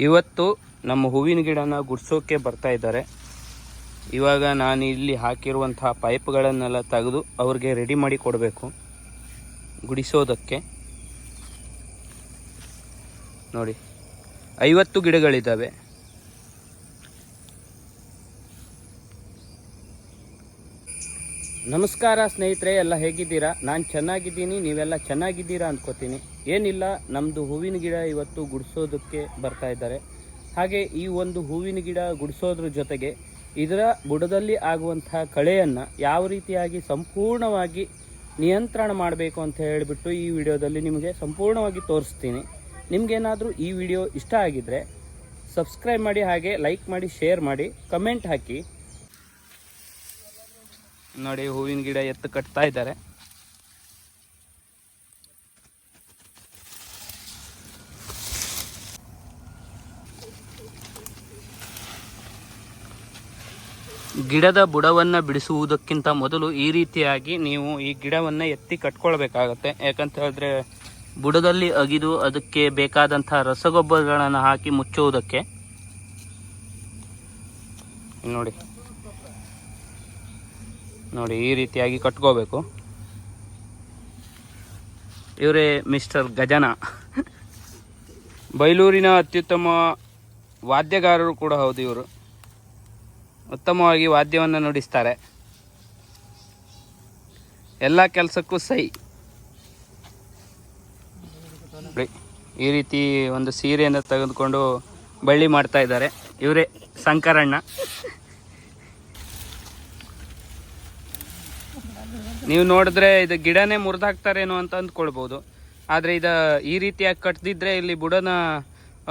ಇವತ್ತು ನಮ್ಮ ಹೂವಿನ ಗಿಡನ ಗುಡ್ಸೋಕ್ಕೆ ಬರ್ತಾ ಇದ್ದಾರೆ. ಇವಾಗ ನಾನು ಇಲ್ಲಿ ಹಾಕಿರುವಂತಹ ಪೈಪ್ಗಳನ್ನೆಲ್ಲ ತೆಗೆದು ಅವ್ರಿಗೆ ರೆಡಿ ಮಾಡಿ ಕೊಡಬೇಕು. ಗುಡಿಸೋದಕ್ಕೆ. ನೋಡಿ, ಐವತ್ತು ಗಿಡಗಳಿದ್ದಾವೆ. ನಮಸ್ಕಾರ ಸ್ನೇಹಿತರೆ, ಎಲ್ಲ ಹೇಗಿದ್ದೀರಾ? ನಾನು ಚೆನ್ನಾಗಿದ್ದೀನಿ, ನೀವೆಲ್ಲ ಚೆನ್ನಾಗಿದ್ದೀರಾ ಅಂದ್ಕೋತೀನಿ ಏನಿಲ್ಲ ನಮ್ಮದು ಹೂವಿನ ಗಿಡ ಇವತ್ತು ಗುಡಿಸೋದಕ್ಕೆ ಬರ್ತಾ ಇದ್ದಾರೆ. ಹಾಗೆ ಈ ಒಂದು ಹೂವಿನ ಗಿಡ ಗುಡಿಸೋದ್ರ ಜೊತೆಗೆ ಇದರ ಬುಡದಲ್ಲಿ ಆಗುವಂತಹ ಕಳೆಯನ್ನು ಯಾವ ರೀತಿಯಾಗಿ ಸಂಪೂರ್ಣವಾಗಿ ನಿಯಂತ್ರಣ ಮಾಡಬೇಕು ಅಂತ ಹೇಳಿಬಿಟ್ಟು ಈ ವಿಡಿಯೋದಲ್ಲಿ ನಿಮಗೆ ಸಂಪೂರ್ಣವಾಗಿ ತೋರಿಸ್ತೀನಿ. ನಿಮಗೇನಾದರೂ ಈ ವಿಡಿಯೋ ಇಷ್ಟ ಆಗಿದ್ದರೆ ಸಬ್ಸ್ಕ್ರೈಬ್ ಮಾಡಿ ಹಾಗೆ ಲೈಕ್ ಮಾಡಿ, ಶೇರ್ ಮಾಡಿ, ಕಮೆಂಟ್ ಹಾಕಿ. ನೋಡಿ, ಹೂವಿನ ಗಿಡ ಎತ್ತು ಕಟ್ತಾ ಇದ್ದಾರೆ. ಗಿಡದ ಬುಡವನ್ನು ಬಿಡಿಸುವುದಕ್ಕಿಂತ ಮೊದಲು ಈ ರೀತಿಯಾಗಿ ನೀವು ಈ ಗಿಡವನ್ನು ಎತ್ತಿ ಕಟ್ಕೊಳ್ಬೇಕಾಗತ್ತೆ. ಯಾಕಂತ ಹೇಳಿದ್ರೆ, ಬುಡದಲ್ಲಿ ಅಗಿದು ಅದಕ್ಕೆ ಬೇಕಾದಂಥ ರಸಗೊಬ್ಬರಗಳನ್ನು ಹಾಕಿ ಮುಚ್ಚುವುದಕ್ಕೆ. ನೋಡಿ. ನೋಡಿ ಈ ರೀತಿಯಾಗಿ ಕಟ್ಕೋಬೇಕು. ಇವರೇ ಮಿಸ್ಟರ್ ಗಜನ. ಬೈಲೂರಿನ ಅತ್ಯುತ್ತಮ ವಾದ್ಯಗಾರರು ಕೂಡ ಹೌದು ಇವರು. ಉತ್ತಮವಾಗಿ ವಾದ್ಯವನ್ನು ನುಡಿಸ್ತಾರೆ. ಎಲ್ಲ ಕೆಲಸಕ್ಕೂ ಸೈ. ಈ ರೀತಿ ಒಂದು ಸೀರೆಯನ್ನು ತೆಗೆದುಕೊಂಡು ಬಳ್ಳಿ ಮಾಡ್ತಾ ಇದ್ದಾರೆ. ಇವರೇ ಶಂಕರಣ್ಣ ನೀವು ನೋಡಿದ್ರೆ ಇದು ಗಿಡನೇ ಮುರಿದಾಕ್ತಾರೇನೋ ಅಂತ ಅಂದ್ಕೊಳ್ಬೋದು. ಆದರೆ ಇದು ಈ ರೀತಿಯಾಗಿ ಕಟ್ದಿದ್ರೆ ಇಲ್ಲಿ ಬುಡನ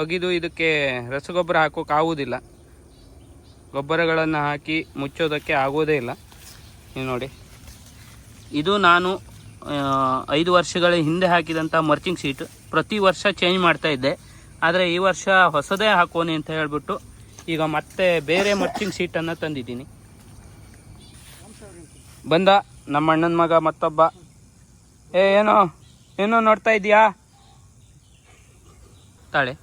ಒಗಿದು ಇದಕ್ಕೆ ರಸಗೊಬ್ಬರ ಹಾಕೋಕೆ ಆಗುವುದಿಲ್ಲ ಗೊಬ್ಬರಗಳನ್ನು ಹಾಕಿ ಮುಚ್ಚೋದಕ್ಕೆ ಆಗೋದೇ ಇಲ್ಲ. ನೀವು ನೋಡಿ. ಇದು ನಾನು ಐದು ವರ್ಷಗಳ ಹಿಂದೆ ಹಾಕಿದಂಥ ಮರ್ಚಿಂಗ್ ಶೀಟ್. ಪ್ರತಿ ವರ್ಷ ಚೇಂಜ್ ಮಾಡ್ತಾ ಇದ್ದೆ. ಆದರೆ ಈ ವರ್ಷ ಹೊಸದೇ ಹಾಕೋನಿ ಅಂತ ಹೇಳಿಬಿಟ್ಟು ಈಗ ಮತ್ತೆ ಬೇರೆ ಮರ್ಚಿಂಗ್ ಸೀಟನ್ನು ತಂದಿದ್ದೀನಿ. ಬಂದ? ನಮ್ಮ ಅಣ್ಣನ ಮಗ ಮತ್ತೊಬ್ಬ. ಏ ಏನೋ? ಏನೋ ನೋಡ್ತಾ ಇದೀಯಾ ತಾಳೆ.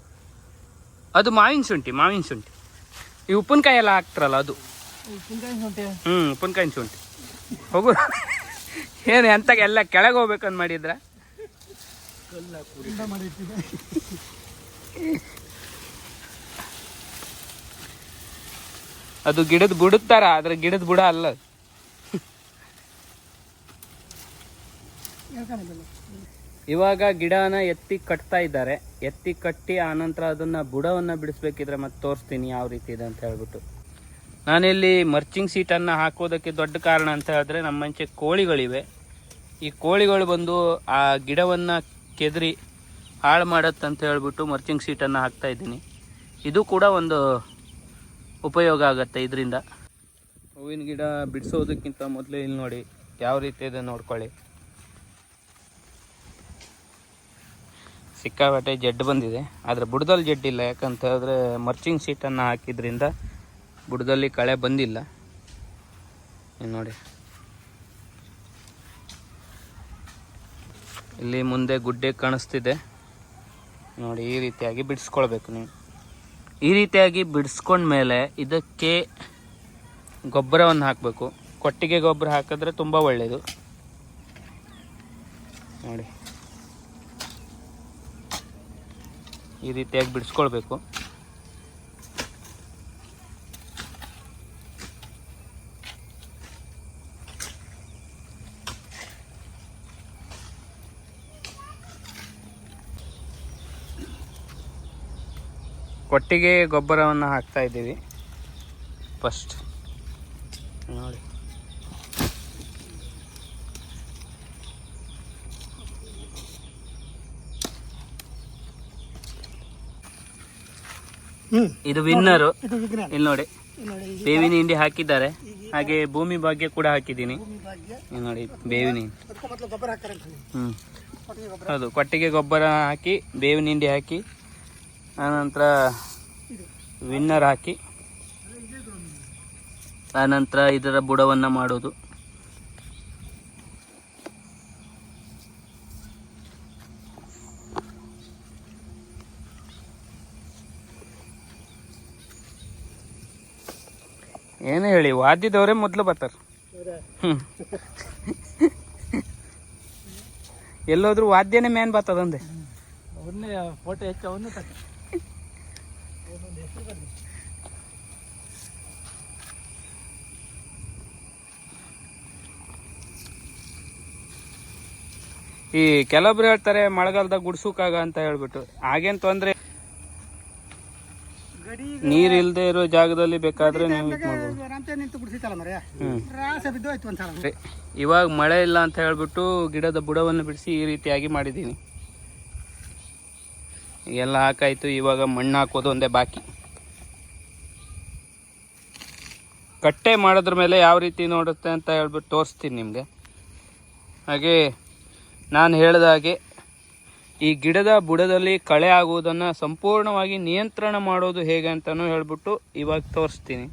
ಅದು ಮಾವಿನ ಶುಂಠಿ ಮಾವಿನ ಶುಂಠಿ. ಈ ಉಪ್ಪಿನಕಾಯಿ ಎಲ್ಲ ಹಾಕ್ತಾರಲ್ಲ ಅದು. ಹ್ಞೂ ಉಪ್ಪಿನಕಾಯಿ ಶುಂಠಿ. ಹೋಗು. ಏನು ಎಂತ ಎಲ್ಲ ಕೆಳಗೆ ಹೋಗ್ಬೇಕಂತ ಮಾಡಿದ್ರ? ಅದು ಗಿಡದ ಬುಡುತ್ತಾರ ಆದ್ರೆ ಗಿಡದ ಬುಡ ಅಲ್ಲ ಇವಾಗ ಗಿಡನ ಎತ್ತಿ ಕಟ್ತಾ ಇದ್ದಾರೆ. ಎತ್ತಿ ಕಟ್ಟಿ ಆನಂತರ ಅದನ್ನ ಬುಡವನ್ನ ಬಿಡಿಸ್ಬೇಕಿದ್ರೆ ಮತ್ತೆ ತೋರಿಸ್ತೀನಿ ಯಾವ ರೀತಿ ಇದೆ ಅಂತ ಹೇಳ್ಬಿಟ್ಟು. ನಾನಿಲ್ಲಿ ಮರ್ಚಿಂಗ್ ಸೀಟನ್ನು ಹಾಕೋದಕ್ಕೆ ದೊಡ್ಡ ಕಾರಣ ಅಂತ ಹೇಳಿದ್ರೆ ನಮ್ಮ ಮಂಚೆ ಕೋಳಿಗಳಿವೆ. ಈ ಕೋಳಿಗಳು ಬಂದು ಆ ಗಿಡವನ್ನು ಕೆದರಿ ಹಾಳು ಮಾಡತ್ತಂತ ಹೇಳ್ಬಿಟ್ಟು ಮರ್ಚಿಂಗ್ ಸೀಟನ್ನು ಹಾಕ್ತಾ ಇದ್ದೀನಿ. ಇದು ಕೂಡ ಒಂದು ಉಪಯೋಗ ಆಗುತ್ತೆ ಇದರಿಂದ. ಹೂವಿನ ಗಿಡ ಬಿಡಿಸೋದಕ್ಕಿಂತ ಮೊದಲು ಇಲ್ಲಿ ನೋಡಿ, ಯಾವ ರೀತಿ ಇದೆ ನೋಡ್ಕೊಳ್ಳಿ. ಸಿಕ್ಕಾಪಟ್ಟೆ ಜಡ್ಡು ಬಂದಿದೆ. ಆದರೆ ಬುಡದಲ್ಲಿ ಜಡ್ಡಿಲ್ಲ ಯಾಕಂತ ಹೇಳಿದ್ರೆ ಮರ್ಚಿಂಗ್ ಸೀಟನ್ನು ಹಾಕಿದ್ರಿಂದ ಬುಡದಲ್ಲಿ ಕಳೆ ಬಂದಿಲ್ಲ. ನೋಡಿ. ಇಲ್ಲಿ ಮುಂದೆ ಗುಡ್ಡೆ ಕಾಣಿಸ್ತಿದೆ. ನೋಡಿ, ಈ ರೀತಿಯಾಗಿ ಬಿಡಿಸ್ಕೊಳ್ಬೇಕು ನೀವು. ಈ ರೀತಿಯಾಗಿ ಬಿಡಿಸ್ಕೊಂಡ್ಮೇಲೆ ಇದಕ್ಕೆ ಗೊಬ್ಬರವನ್ನು ಹಾಕಬೇಕು. ಕೊಟ್ಟಿಗೆ ಗೊಬ್ಬರ ಹಾಕಿದ್ರೆ ತುಂಬ ಒಳ್ಳೆಯದು ನೋಡಿ. ಈ ರೀತಿಯಾಗಿ ಬಿಡಿಸ್ಕೊಳ್ಬೇಕು. ಕೊಟ್ಟಿಗೆ ಗೊಬ್ಬರವನ್ನು ಹಾಕ್ತಾ ಇದ್ದೀವಿ. ಫಸ್ಟ್ ಇದು ವಿನ್ನರ್ ಇಲ್ಲಿ ನೋಡಿ. ಬೇವಿನ ಹಿಂಡಿ ಹಾಕಿದ್ದಾರೆ. ಹಾಗೆ ಭೂಮಿ ಭಾಗ್ಯ ಕೂಡ ಹಾಕಿದ್ದೀನಿ. ನೋಡಿ ಬೇವಿನ ಹಿಂಡಿ. ಗೊಬ್ಬರ ಹೌದು ಕೊಟ್ಟಿಗೆ ಗೊಬ್ಬರ ಹಾಕಿ ಬೇವಿನ ಹಿಂಡಿ ಹಾಕಿ ಆನಂತರ ವಿನ್ನರ್ ಹಾಕಿ ಆನಂತರ ಇದರ ಬುಡವನ್ನು ಮಾಡೋದು ಏನೇ ಹೇಳಿ ವಾದ್ಯದವರೇ ಮೊದಲು ಬರ್ತಾರೆ. ಎಲ್ಲೋದ್ರು ಎಲ್ಲೋದ್ರೂ ವಾದ್ಯನೇ ಮೇನ್ ಬರ್ತದಂದೆ. ಫೋಟೋ ಹೆಚ್ಚು ಅವನ್ನ ಈ ಕೆಲವೊಬ್ರು ಹೇಳ್ತಾರೆ ಮಳೆಗಾಲದಾಗ ಗುಡ್ಸೋಕಾಗ ಅಂತ ಹೇಳ್ಬಿಟ್ಟು. ಹಾಗೇನ್ ತೊಂದ್ರೆ ನೀರ್ ಇಲ್ದೇ ಇರೋ ಜಾಗದಲ್ಲಿ ಬೇಕಾದ್ರೆ ನೀವು ಇದ್ ಮಾಡ್ಬೋದು. ರಾಮಚಂದ್ರ ನಿಂತು ಬಿಡಿಸಿತ್ತಲ್ಲ ಮರ ಹ್ಮ್. ರಾಸ ಬಿದ್ದು ಹೋಯ್ತು ಒಂದ್ಸಲ ಅದೇ. ಇವಾಗ ಮಳೆ ಇಲ್ಲ ಅಂತ ಹೇಳ್ಬಿಟ್ಟು ಗಿಡದ ಬುಡವನ್ನು ಬಿಡಿಸಿ ಈ ರೀತಿಯಾಗಿ ಮಾಡಿದ್ದೀನಿ. ಎಲ್ಲ ಹಾಕಾಯ್ತು ಇವಾಗ ಮಣ್ಣು ಹಾಕೋದು ಒಂದೇ ಬಾಕಿ. ಕಟ್ಟೆ ಮಾಡೋದ್ರ ಮೇಲೆ ಯಾವ ರೀತಿ ನೋಡುತ್ತೆ ಅಂತ ಹೇಳ್ಬಿಟ್ಟು ತೋರಿಸ್ತೀನಿ ನಿಮಗೆ. ಹಾಗೆ ನಾನು ಹೇಳಿದ ಹಾಗೆ ಈ ಗಿಡದ ಬುಡದಲ್ಲಿ ಕಳೆ ಆಗುವುದನ್ನು ಸಂಪೂರ್ಣವಾಗಿ ನಿಯಂತ್ರಣ ಮಾಡೋದು ಹೇಗೆ ಅಂತಲೂ ಹೇಳ್ಬಿಟ್ಟು ಇವಾಗ ತೋರಿಸ್ತೀನಿ.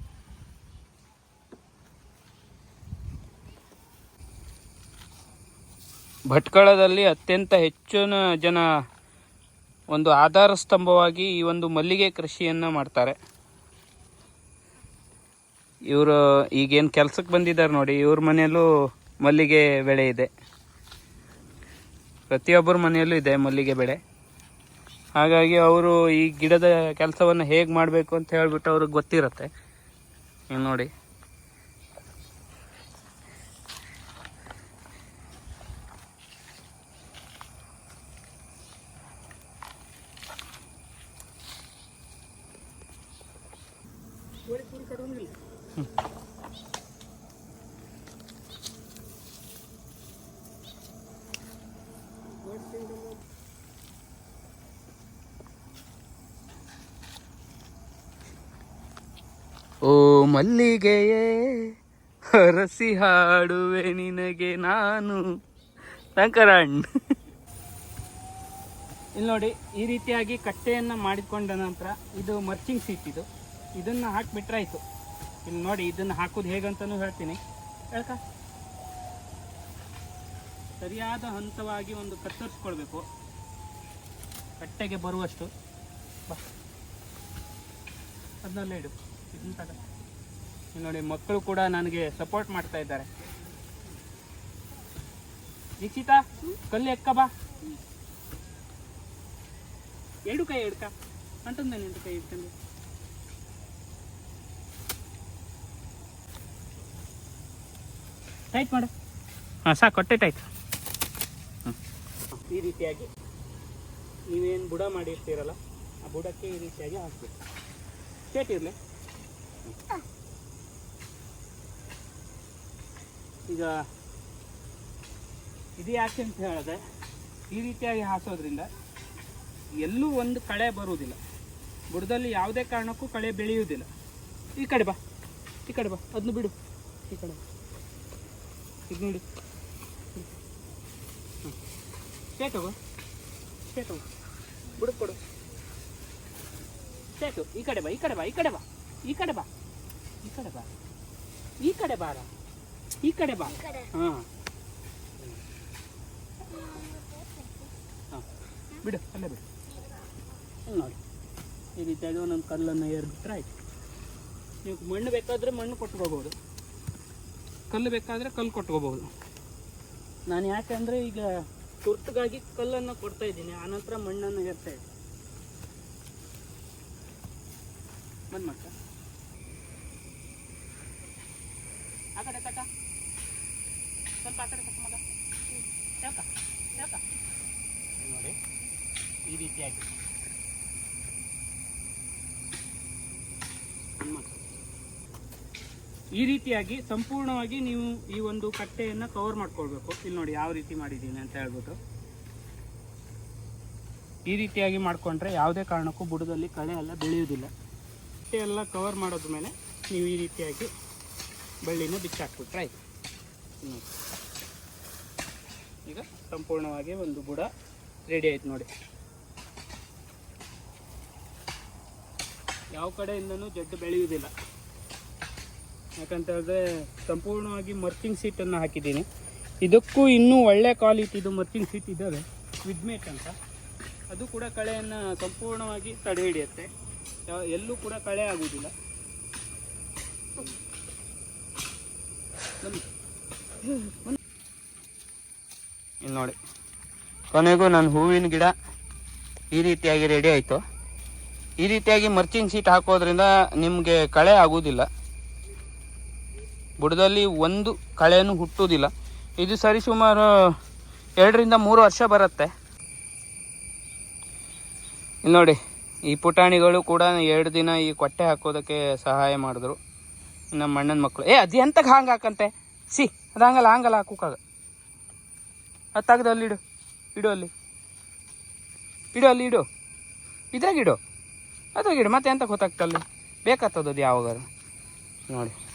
ಭಟ್ಕಳದಲ್ಲಿ ಅತ್ಯಂತ ಹೆಚ್ಚಿನ ಜನ ಒಂದು ಆಧಾರ ಸ್ತಂಭವಾಗಿ ಈ ಒಂದು ಮಲ್ಲಿಗೆ ಕೃಷಿಯನ್ನು ಮಾಡ್ತಾರೆ. ಇವರು ಈಗೇನು ಕೆಲಸಕ್ಕೆ ಬಂದಿದ್ದಾರೆ ನೋಡಿ, ಇವ್ರ ಮನೆಯಲ್ಲೂ ಮಲ್ಲಿಗೆ ಬೆಳೆ ಇದೆ. ಪ್ರತಿಯೊಬ್ಬರ ಮನೆಯಲ್ಲೂ ಇದೆ ಮಲ್ಲಿಗೆ ಬೆಳೆ. ಹಾಗಾಗಿ ಅವರು ಈ ಗಿಡದ ಕೆಲಸವನ್ನು ಹೇಗೆ ಮಾಡಬೇಕು ಅಂತ ಹೇಳ್ಬಿಟ್ಟು ಅವ್ರಿಗೆ ಗೊತ್ತಿರುತ್ತೆ. ನೀವು ನೋಡಿ. ಓ ಮಲ್ಲಿಗೆಯೇ, ಹರಸಿ ಹಾಡುವೆ ನಿನಗೆ ನಾನು. ಶಂಕರಣ್ಣ. ಇಲ್ಲಿ ನೋಡಿ, ಈ ರೀತಿಯಾಗಿ ಕಟ್ಟೆಯನ್ನು ಮಾಡಿಕೊಂಡ ನಂತರ ಇದು ಮರ್ಚಿಂಗ್ ಸೀಟ್ ಇದು. ಇದನ್ನು ಹಾಕಿಬಿಟ್ರಾಯ್ತು ಇಲ್ಲಿ ನೋಡಿ, ಇದನ್ನು ಹಾಕೋದು ಹೇಗಂತಲೂ ಹೇಳ್ತೀನಿ. ಹೇಳ್ಕ? ಸರಿಯಾದ ಹಂತವಾಗಿ ಒಂದು ಕತ್ತರಿಸ್ಕೊಳ್ಬೇಕು ಕಟ್ಟೆಗೆ ಬರುವಷ್ಟು. ಅದನ್ನೆಲ್ಲ ಇಡು. ನೋಡಿ ಮಕ್ಕಳು ಕೂಡ ನನಗೆ ಸಪೋರ್ಟ್ ಮಾಡ್ತಾ ಇದ್ದಾರೆ. ದೀಕ್ಷಿತಾ ಕಲ್ಲು ಎಕ್ಕ ಬಾ. ಎರಡು ಕೈ ಎಡ್ಕ. ಅಂಟಂದ ನಿಂದು ಕೈ ಇಟ್ಕೊಂಡು ಟೈಟ್ ಮಾಡು. ಹಾಂ ಸಾಕು ಕೊಟ್ಟೆ ಟೈಟ್ ಈ ರೀತಿಯಾಗಿ ನೀವೇನು ಬುಡ ಮಾಡಿರ್ತೀರಲ್ಲ ಆ ಬುಡಕ್ಕೆ ಈ ರೀತಿಯಾಗಿ ಹಾಕ್ಬೇಕು. ಸ್ಟೇಟ್ ಇರಲಿ. ಈಗ ಇದು ಯಾಕೆ ಅಂತ ಹೇಳಿದ್ರೆ ಈ ರೀತಿಯಾಗಿ ಹಾಸೋದ್ರಿಂದ ಎಲ್ಲೂ ಒಂದು ಕಳೆ ಬರುವುದಿಲ್ಲ. ಬುಡದಲ್ಲಿ ಯಾವುದೇ ಕಾರಣಕ್ಕೂ ಕಳೆ ಬೆಳೆಯುವುದಿಲ್ಲ. ಈ ಕಡೆ ಬಾ, ಈ ಕಡೆ ಬಾ ಅದನ್ನು ಬಿಡು. ಈ ಕಡೆ ಇದು ನೋಡಿ. ಸ್ಟೇಟ್ ಹೋಗು ಬುಡಕ್ಕೆ ಕೊಡು. ಸ್ಟೇಟು ಈ ಕಡೆ ಬಾ, ಈ ಕಡೆ ಬಾ, ಈ ಕಡೆ ಬಾ, ಈ ಕಡೆ ಬಾ. ಈ ಕಡೆ ಬಾ. ಈ ಕಡೆ ಬಾರ. ಈ ಕಡೆ ಬಾ. ಹಾಂ. ಹಾಂ. ಬಿಡು ಅಲ್ಲೇ ಬಿಡು. ಇಲ್ಲಿ ನೋಡಿ. ಈ ರೀತಿಯಾಗಿ ಒಂದೊಂದು ಕಲ್ಲನ್ನು ಏರ್ಬಿಟ್ರೆ ಆಯ್ತು. ನೀವು ಮಣ್ಣು ಬೇಕಾದರೆ ಮಣ್ಣು ಕೊಟ್ಕೋಬೋದು. ಕಲ್ಲು ಬೇಕಾದರೆ ಕಲ್ಲು ಕೊಟ್ಕೋಬೋದು. ನಾನು ಯಾಕೆಂದರೆ ಈಗ ತುರ್ತುಗಾಗಿ ಕಲ್ಲನ್ನು ಕೊಡ್ತಾ ಇದ್ದೀನಿ. ಆನಂತರ ಮಣ್ಣನ್ನು ಏರ್ತಾ ಇದ್ದೀನಿ. ಬಂದ್ ಆ ಕಡೆ ತಕ ನೋಡಿ, ಈ ರೀತಿಯಾಗಿ. ಈ ರೀತಿಯಾಗಿ ಸಂಪೂರ್ಣವಾಗಿ ನೀವು ಈ ಒಂದು ಕಟ್ಟೆಯನ್ನು ಕವರ್ ಮಾಡ್ಕೊಳ್ಬೇಕು. ಇಲ್ಲಿ ನೋಡಿ ಯಾವ ರೀತಿ ಮಾಡಿದ್ದೀನಿ ಅಂತ ಹೇಳ್ಬಿಟ್ಟು. ಈ ರೀತಿಯಾಗಿ ಮಾಡಿಕೊಂಡ್ರೆ ಯಾವುದೇ ಕಾರಣಕ್ಕೂ ಬುಡದಲ್ಲಿ ಕಳೆ ಎಲ್ಲ ಬೆಳೆಯುವುದಿಲ್ಲ. ಕಟ್ಟೆ ಎಲ್ಲ ಕವರ್ ಮಾಡೋದ್ಮೇಲೆ ನೀವು ಈ ರೀತಿಯಾಗಿ ಬಳ್ಳಿನ ಬಿಚ್ಚಾಕ್ಬಿಟ್ರೆ ಆಯ್ತು. ಈಗ ಸಂಪೂರ್ಣವಾಗಿ ಒಂದು ಬುಡ ರೆಡಿ ಆಯ್ತು ನೋಡಿ. ಯಾವ ಕಡೆಯಿಂದನೂ ಜಡ್ಡು ಬೆಳೆಯುವುದಿಲ್ಲ. ಯಾಕಂತ ಹೇಳಿದ್ರೆ ಸಂಪೂರ್ಣವಾಗಿ ಮರ್ಚಿಂಗ್ ಸೀಟನ್ನು ಹಾಕಿದ್ದೀನಿ. ಇದಕ್ಕೂ ಇನ್ನೂ ಒಳ್ಳೆ ಕ್ವಾಲಿಟಿದು ಮರ್ಚಿಂಗ್ ಸೀಟ್ ಇದ್ದಾವೆ. ವಿಡ್ಮೇಟ್ ಅಂತ. ಅದು ಕೂಡ ಕಳೆಯನ್ನು ಸಂಪೂರ್ಣವಾಗಿ ತಡೆ ಹಿಡಿಯುತ್ತೆ. ಎಲ್ಲೂ ಕೂಡ ಕಳೆ ಆಗುವುದಿಲ್ಲ. ಇಲ್ಲಿ ನೋಡಿ. ಕೊನೆಗೂ ನನ್ನ ಹೂವಿನ ಗಿಡ ಈ ರೀತಿಯಾಗಿ ರೆಡಿ ಆಯಿತು. ಈ ರೀತಿಯಾಗಿ ಮರ್ಚಿಂಗ್ ಸೀಟ್ ಹಾಕೋದ್ರಿಂದ ನಿಮಗೆ ಕಳೆ ಆಗುವುದಿಲ್ಲ ಬುಡದಲ್ಲಿ ಒಂದು ಕಳೆಯನ್ನು ಹುಟ್ಟುವುದಿಲ್ಲ ಇದು ಸರಿಸುಮಾರು ಎರಡರಿಂದ ಮೂರು ವರ್ಷ ಬರುತ್ತೆ. ನೋಡಿ, ಈ ಪುಟಾಣಿಗಳು ಕೂಡ ಎರಡು ದಿನ ಈ ಕೊಟ್ಟೆ ಹಾಕೋದಕ್ಕೆ ಸಹಾಯ ಮಾಡಿದ್ರು. ನಮ್ಮ ಅಣ್ಣನ ಮಕ್ಕಳು ಏ ಅದು ಎಂತಕ್ಕೆ ಹಾಂಗೆ ಹಾಕಂತೆ. ಸಿ ಅದು ಹಂಗಲ್ಲ ಹಾಂಗಲ್ಲ ಹಾಕೋಕ್ಕಾಗ. ಅದು ಅಲ್ಲಿ ಇಡು. ಇಡು ಅಲ್ಲಿ. ಇಡು ಅಲ್ಲಿ ಇಡು. ಇದ್ರಾಗಿಡು ಇಡು. ಮತ್ತೆ ಎಂತ ಗೊತ್ತಾಗ್ತಲ್ಲಿ? ಬೇಕಾಗ್ತದೆ ಅದು ಯಾವಾಗಾರು. ನೋಡಿ ನೋಡಿ.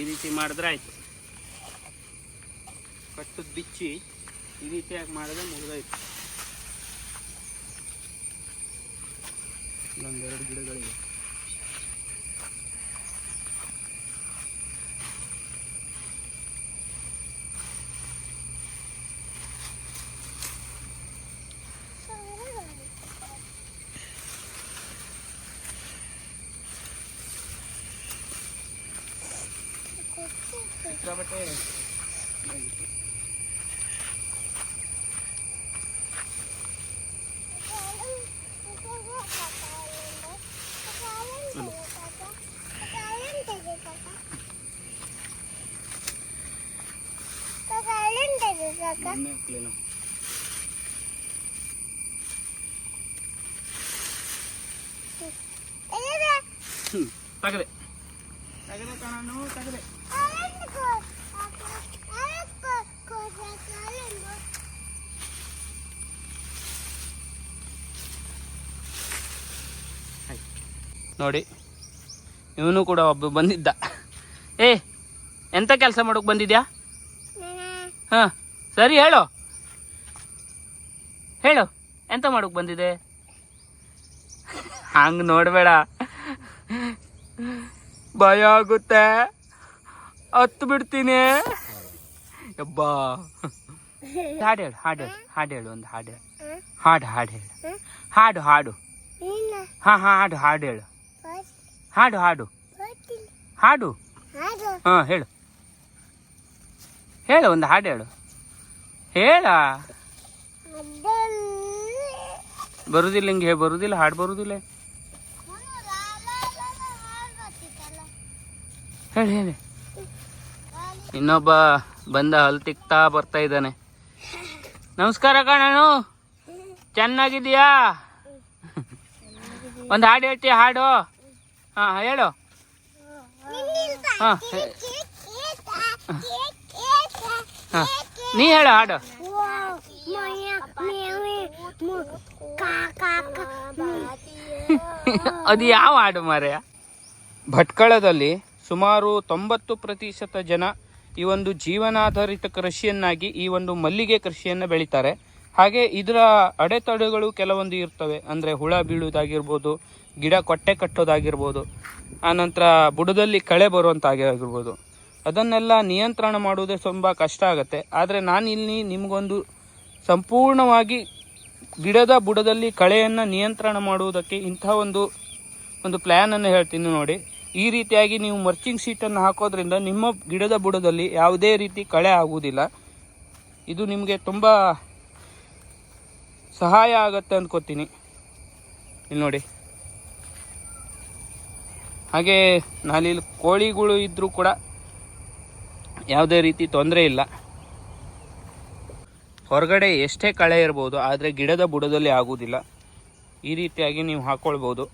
ಈ ರೀತಿ ಮಾಡಿದ್ರೆ ಆಯ್ತು. ಕಟ್ಟು ಬಿಚ್ಚಿ ಈ ರೀತಿಯಾಗಿ ಮಾಡಿದ್ರೆ ಮುಗಿದೋಯ್ತು. ಒಂದೆರಡು ಗಿಡಗಳಿವೆ. ಸಿಕ್ಕಾಪಟ್ಟೆ ಎಣ್ಣೆ ಹಾಕ್ಲಿಲ್ಲ ಹ್ಞೂ ತಗದೆ ತಗದೆ ಕಣನು ತಗದೆ ನೋಡಿ. ಇವನು ಕೂಡ ಒಬ್ಬ ಬಂದಿದ್ದ. ಏ ಎಂತ ಕೆಲಸ ಮಾಡೋಕೆ ಬಂದಿದ್ಯಾ? ಹಾಂ ಸರಿ ಹೇಳು. ಹೇಳು ಎಂತ ಮಾಡೋಕೆ ಬಂದಿದೆ? ಹಂಗೆ ನೋಡಬೇಡ. ಭಯ ಆಗುತ್ತೆ. ಹತ್ತು ಬಿಡ್ತೀನಿ. ಅಬ್ಬಾ ಹಾಡು ಹೇಳು ಹಾಡು ಹೇಳು ಹಾಡು ಹೇಳು ಒಂದು ಹಾಡು ಹೇಳು. ಹಾಡು ಹಾಡು ಹೇಳು. ಹಾಡು ಹಾಡು. ಹಾಂ ಹಾಡು ಹಾಡು ಹೇಳು. ಹಾಡು ಹಾಡು. ಹಾಡು? ಹಾಂ, ಹೇಳು. ಹೇಳು, ಒಂದು ಹಾಡು ಹೇಳು. ಹೇಳ. ಬರುದಿಲ್ಲ ಹಿಂಗೆ ಬರುದಿಲ್ಲ, ಹಾಡು ಬರುದಿಲ್ಲ. ಹೇಳಿ ಹೇಳಿ. ಇನ್ನೊಬ್ಬ ಬಂದ ಹಲ್ ತಿಕ್ತಾ ಬರ್ತಾ ಇದ್ದಾನೆ. ನಮಸ್ಕಾರ ಕಣನು ಚೆನ್ನಾಗಿದೀಯಾ ಒಂದು ಹಾಡು ಹೇಳ್ತೀಯ ಹಾಡು. ಹಾಂ ಹೇಳು. ಹಾಂ, ಹಾ ನೀ ಹೇಳು ಹಾಡು. ಅದು ಯಾವ ಹಾಡು ಮಾರ್ಯಾ ಭಟ್ಕಳದಲ್ಲಿ ಸುಮಾರು ತೊಂಬತ್ತು ಪ್ರತಿಶತ ಜನ ಈ ಒಂದು ಜೀವನಾಧಾರಿತ ಕೃಷಿಯನ್ನಾಗಿ ಈ ಒಂದು ಮಲ್ಲಿಗೆ ಕೃಷಿಯನ್ನು ಬೆಳೀತಾರೆ. ಹಾಗೆ ಇದರ ಅಡೆತಡೆಗಳು ಕೆಲವೊಂದು ಇರ್ತವೆ. ಅಂದರೆ ಹುಳ ಬೀಳುವುದಾಗಿರ್ಬೋದು, ಗಿಡ ಕೊಟ್ಟೆ ಕಟ್ಟೋದಾಗಿರ್ಬೋದು ಆನಂತರ ಬುಡದಲ್ಲಿ ಕಳೆ ಬರುವಂತಾಗಿರ್ಬೋದು. ಅದನ್ನೆಲ್ಲ ನಿಯಂತ್ರಣ ಮಾಡುವುದೇ ತುಂಬ ಕಷ್ಟ ಆಗುತ್ತೆ. ಆದರೆ ನಾನಿಲ್ಲಿ ನಿಮಗೊಂದು ಸಂಪೂರ್ಣವಾಗಿ ಗಿಡದ ಬುಡದಲ್ಲಿ ಕಳೆಯನ್ನು ನಿಯಂತ್ರಣ ಮಾಡುವುದಕ್ಕೆ ಇಂಥ ಒಂದು ಒಂದು ಪ್ಲ್ಯಾನನ್ನು ಹೇಳ್ತೀನಿ ನೋಡಿ. ಈ ರೀತಿಯಾಗಿ ನೀವು ಮರ್ಚಿಂಗ್ ಶೀಟನ್ನು ಹಾಕೋದ್ರಿಂದ ನಿಮ್ಮ ಗಿಡದ ಬುಡದಲ್ಲಿ ಯಾವುದೇ ರೀತಿ ಕಳೆ ಆಗುವುದಿಲ್ಲ. ಇದು ನಿಮಗೆ ತುಂಬ ಸಹಾಯ ಆಗುತ್ತೆ ಅಂದ್ಕೋತೀನಿ ಇಲ್ಲಿ ನೋಡಿ. ಹಾಗೆ ನಾಲಿಲ್ಲಿ ಕೋಳಿಗಳು ಇದ್ದರೂ ಕೂಡ ಯಾವುದೇ ರೀತಿ ತೊಂದರೆ ಇಲ್ಲ. ಹೊರಗಡೆ ಎಷ್ಟೇ ಕಳೆ ಇರ್ಬೋದು, ಆದರೆ ಗಿಡದ ಬುಡದಲ್ಲಿ ಆಗುವುದಿಲ್ಲ. ಈ ರೀತಿಯಾಗಿ ನೀವು ಹಾಕ್ಕೊಳ್ಬೋದು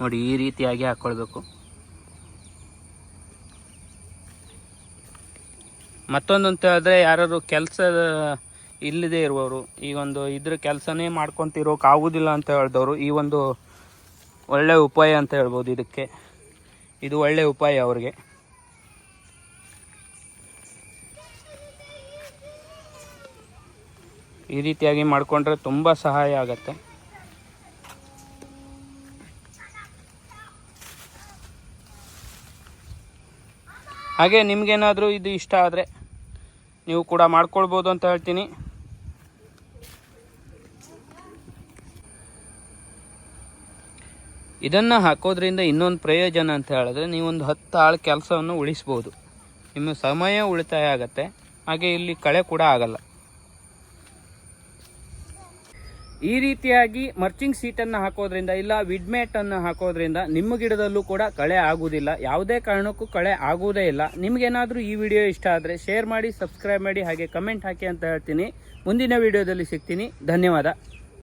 ನೋಡಿ, ಈ ರೀತಿಯಾಗಿ ಹಾಕ್ಕೊಳ್ಬೇಕು ಮತ್ತೊಂದು ಅಂತ ಹೇಳಿದ್ರೆ ಯಾರು ಕೆಲಸ ಇಲ್ಲದೆ ಇರುವವರು, ಈ ಒಂದು ಇದ್ರ ಕೆಲಸನೇ ಮಾಡ್ಕೊತಿರೋಕೆ ಆಗೋದಿಲ್ಲ ಅಂತ ಹೇಳಿದವರು, ಈ ಒಂದು ಒಳ್ಳೆ ಉಪಾಯ ಅಂತ ಹೇಳ್ಬೋದು ಇದಕ್ಕೆ. ಇದು ಒಳ್ಳೆ ಉಪಾಯ ಅವ್ರಿಗೆ. ಈ ರೀತಿಯಾಗಿ ಮಾಡಿಕೊಂಡ್ರೆ ತುಂಬ ಸಹಾಯ ಆಗತ್ತೆ. ಹಾಗೆ ನಿಮಗೇನಾದರೂ ಇದು ಇಷ್ಟ ಆದರೆ ನೀವು ಕೂಡ ಮಾಡ್ಕೊಳ್ಬೋದು ಅಂತ ಹೇಳ್ತೀನಿ. ಇದನ್ನು ಹಾಕೋದ್ರಿಂದ ಇನ್ನೊಂದು ಪ್ರಯೋಜನ ಅಂತ ಹೇಳಿದ್ರೆ ನೀವೊಂದು ಹತ್ತು ಆಳು ಕೆಲಸವನ್ನು ಉಳಿಸ್ಬೋದು. ನಿಮ್ಮ ಸಮಯ ಉಳಿತಾಯ ಆಗುತ್ತೆ. ಹಾಗೆ ಇಲ್ಲಿ ಕಳೆ ಕೂಡ ಆಗಲ್ಲ. ಈ ರೀತಿಯಾಗಿ ಮರ್ಚಿಂಗ್ ಸೀಟನ್ನು ಹಾಕೋದ್ರಿಂದ ಇಲ್ಲ ವಿಡ್ಮೇಟ್ ಅನ್ನು ಹಾಕೋದ್ರಿಂದ ನಿಮ್ಮ ಗಿಡದಲ್ಲೂ ಕೂಡ ಕಳೆ ಆಗುವುದಿಲ್ಲ. ಯಾವುದೇ ಕಾರಣಕ್ಕೂ ಕಳೆ ಆಗುವುದೇ ಇಲ್ಲ. ನಿಮ್ಗೇನಾದರೂ ಈ ವಿಡಿಯೋ ಇಷ್ಟ ಆದರೆ ಶೇರ್ ಮಾಡಿ, ಸಬ್ಸ್ಕ್ರೈಬ್ ಮಾಡಿ, ಹಾಗೆ ಕಮೆಂಟ್ ಹಾಕಿ ಅಂತ ಹೇಳ್ತೀನಿ. ಮುಂದಿನ ವಿಡಿಯೋದಲ್ಲಿ ಸಿಗ್ತೀನಿ. ಧನ್ಯವಾದ.